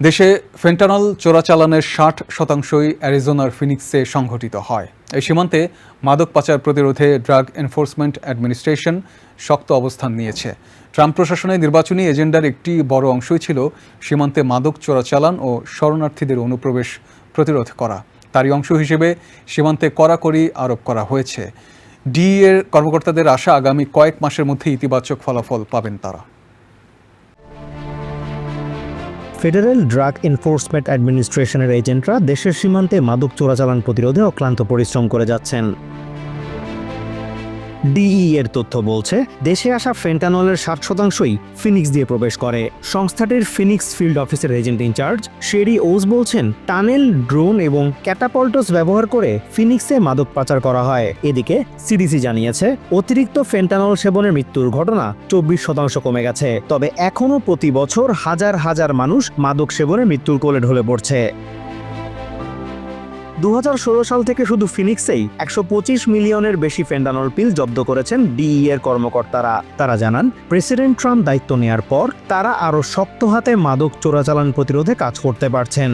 দেশে ফেন্টানল চোরাচালানের ষাট শতাংশই অ্যারিজোনার ফিনিক্সে সংঘটিত হয়। এই সীমান্তে মাদক পাচার প্রতিরোধে ড্রাগ এনফোর্সমেন্ট অ্যাডমিনিস্ট্রেশন শক্ত অবস্থান নিয়েছে। ট্রাম্প প্রশাসনের নির্বাচনী এজেন্ডার একটি বড় অংশই ছিল সীমান্তে মাদক চোরাচালান ও শরণার্থীদের অনুপ্রবেশ প্রতিরোধ করা। তারই অংশ হিসেবে সীমান্তে কড়াকড়ি আরোপ করা হয়েছে। ডি এর কর্মকর্তাদের আশা আগামী কয়েক মাসের মধ্যে ইতিবাচক ফলাফল পাবেন তারা। ফেডারেল ড্রাগ এনফোর্সমেন্ট অ্যাডমিনিস্ট্রেশনের এজেন্টরা দেশের সীমান্তে মাদক চোরাচালান প্রতিরোধে অক্লান্ত পরিশ্রম করে যাচ্ছেন। ডিই এর তথ্য বলছে, দেশে আসা ফেন্টানলের ষাট শতাংশই ফিনিক্স দিয়ে প্রবেশ করে। সংস্থাটির ফিনিক্স ফিল্ড অফিসের agent in charge Cheri Oz বলছেন, টানেল, ড্রোন এবং ক্যাটাপল্টস ব্যবহার করে ফিনিক্সে মাদক পাচার করা হয়। এদিকে সিডিসি জানিয়েছে, অতিরিক্ত ফেন্টানল সেবনের মৃত্যুর ঘটনা চব্বিশ শতাংশ কমে গেছে। তবে এখনও প্রতি বছর হাজার হাজার মানুষ মাদক সেবনে মৃত্যুর কোলে ঢলে পড়ছে। দু হাজার ষোলো সাল থেকে শুধু ফিনিক্সেই একশো পঁচিশ মিলিয়নের বেশি ফেন্ডানল পিল জব্দ করেছেন ডিই এর কর্মকর্তারা। তারা জানান, প্রেসিডেন্ট ট্রাম্প দায়িত্ব নেয়ার পর তারা আরও শক্ত হাতে মাদক চোরাচালান প্রতিরোধে কাজ করতে পারছেন।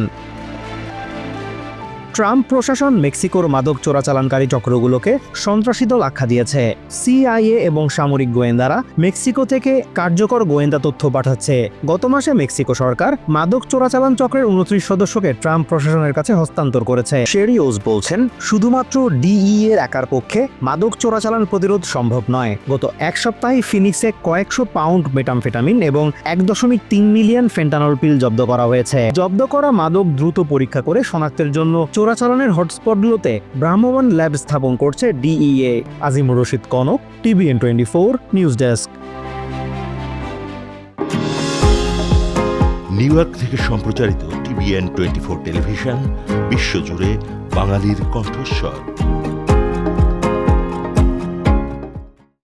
ট্রাম্প প্রশাসন মেক্সিকোর মাদক চোরাচালানকারী চক্রগুলোকে সন্ত্রাসী দল আখ্যা দিয়েছে। সিআইএ এবং সামরিক গোয়েন্দারা মেক্সিকো থেকে কার্যকর গোয়েন্দা তথ্য পাঠাচ্ছে। গত মাসে মেক্সিকো সরকার মাদক চোরাচালান চক্রের উনত্রিশ সদস্যকে ট্রাম্প প্রশাসনের কাছে হস্তান্তর করেছে। শেরিওস বলছেন, শুধুমাত্র ডিই এর একার পক্ষে মাদক চোরাচালান প্রতিরোধ সম্ভব নয়। গত এক সপ্তাহে ফিনিক্সে কয়েকশো পাউন্ড মেটামফেটামিন এবং এক দশমিক তিন মিলিয়ন ফেন্টানল পিল জব্দ করা হয়েছে। জব্দ করা মাদক দ্রুত পরীক্ষা করে শনাক্তের জন্য চোরাচালানের হটস্পটগুলোতে ব্রাহ্মবান ল্যাব স্থাপন করছে DEA. Azimur Rashid Kanak, TVN twenty four news desk. New York থেকে সম্প্রচারিত টিভিএন টোয়েন্টি ফোর টেলিভিশন, বিশ্বজুড়ে বাঙালির কণ্ঠস্বর।